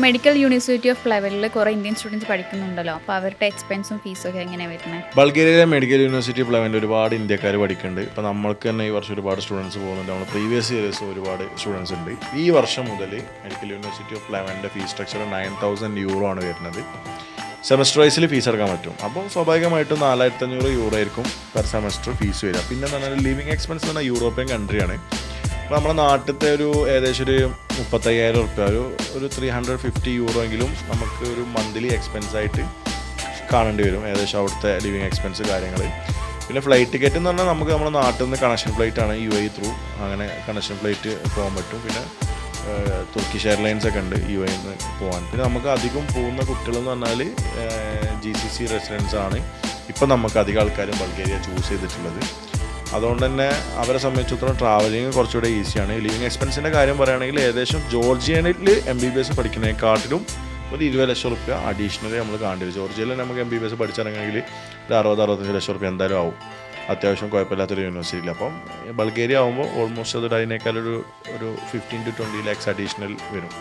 Medical university of ലെവലിൽ കുറേ Indian students പഠിക്കുന്നുണ്ടല്ലോ. അപ്പോൾ അവരുടെ എക്സ്പെൻസും ഫീസും ഒക്കെ എങ്ങനെയാണ് വരുന്നത് ബൾഗേറിയയിലെ മെഡിക്കൽ യൂണിവേഴ്സിറ്റി ഓഫ് ലെവലിൽ ഒരുപാട് ഇന്ത്യക്കാർ പഠിക്കുന്നുണ്ട്. ഇപ്പോൾ നമ്മൾക്ക് തന്നെ ഈ വർഷം ഒരുപാട് സ്റ്റുഡൻസ് പോകുന്നുണ്ട്. നമ്മൾ പ്രീവിയസ് ഇയേഴ്സ് ഒരുപാട് സ്റ്റുഡൻസ് ഉണ്ട്. ഈ വർഷം മുതൽ medical university of ലെവലിന്റെ fees structure nine thousand euro ആണ് വരുന്നത്. സെമസ്റ്റർ വൈസിൽ ഫീസ് അടക്കാൻ പറ്റും. അപ്പോൾ സ്വാഭാവികമായിട്ടും നാലായിരത്തി അഞ്ഞൂറ് യൂറോ ആയിരിക്കും പെർ സെമസ്റ്റർ ഫീസ് വരിക. പിന്നെ എന്ന് പറഞ്ഞാൽ ലിവിങ് എക്സ്പെൻസ് എന്ന് പറഞ്ഞാൽ യൂറോപ്യൻ കൺട്രിയാണ് അപ്പോൾ നമ്മുടെ നാട്ടിലത്തെ ഒരു ഏകദേശം ഒരു മുപ്പത്തയ്യായിരം റുപ്യ ഒരു ഒരു ത്രീ ഹൺഡ്രഡ് ഫിഫ്റ്റി യൂറോ എങ്കിലും നമുക്ക് ഒരു മന്ത്ലി എക്സ്പെൻസ് ആയിട്ട് കാണേണ്ടി വരും. ഏകദേശം അവിടുത്തെ ലിവിങ് എക്സ്പെൻസ് കാര്യങ്ങൾ പിന്നെ ഫ്ലൈറ്റ് ടിക്കറ്റ് എന്ന് പറഞ്ഞാൽ നമുക്ക് നമ്മുടെ നാട്ടിൽ നിന്ന് കണക്ഷൻ ഫ്ലൈറ്റ് ആണ് യു ഐ ത്രൂ അങ്ങനെ കണക്ഷൻ ഫ്ലൈറ്റ് പോകാൻ പറ്റും. പിന്നെ തുർക്കിഷ് എയർലൈൻസ് ഒക്കെ ഉണ്ട് യു ഐന്ന് നിന്ന് പോകാൻ. പിന്നെ നമുക്ക് അധികം പോകുന്ന കുട്ടികൾ എന്ന് പറഞ്ഞാൽ ജി സി സി റെസിഡൻസ് ആണ്. ഇപ്പം നമുക്ക് അധികം ആൾക്കാരും ബൾഗേരിയ ചൂസ് ചെയ്തിട്ടുള്ളത്. അതുകൊണ്ട് തന്നെ അവരെ സംബന്ധിച്ചിടത്തോളം ട്രാവലിംഗ് കുറച്ചുകൂടെ ഈസിയാണ് ലിവിങ് എക്സ്പെൻസിന്റെ കാര്യം പറയുകയാണെങ്കിൽ ഏകദേശം ജോർജിയനിൽ എം ബി ബി എസ് പഠിക്കുന്നതിനെക്കാട്ടിലും ഒരു ഇരുപത് ലക്ഷം റുപ്യ അഡീഷണലി നമ്മൾ കാണേണ്ടി വരും. ജോർജിയയിൽ നമുക്ക് എം ബി ബി എസ് പഠിച്ചിറങ്ങണമെങ്കിൽ ഒരു അറുപത് അറുപത്തഞ്ച് ലക്ഷം റുപ്യ എന്തായാലും ആവും. അത്യാവശ്യം കുഴപ്പമില്ലാത്തൊരു യൂണിവേഴ്സിറ്റിയിൽ അപ്പം ബൾഗേറിയ ആകുമ്പോൾ ഓൾമോസ്റ്റ് അത് അതിനേക്കാൾ ഒരു ഒരു fifteen to twenty lakhs additional വരും.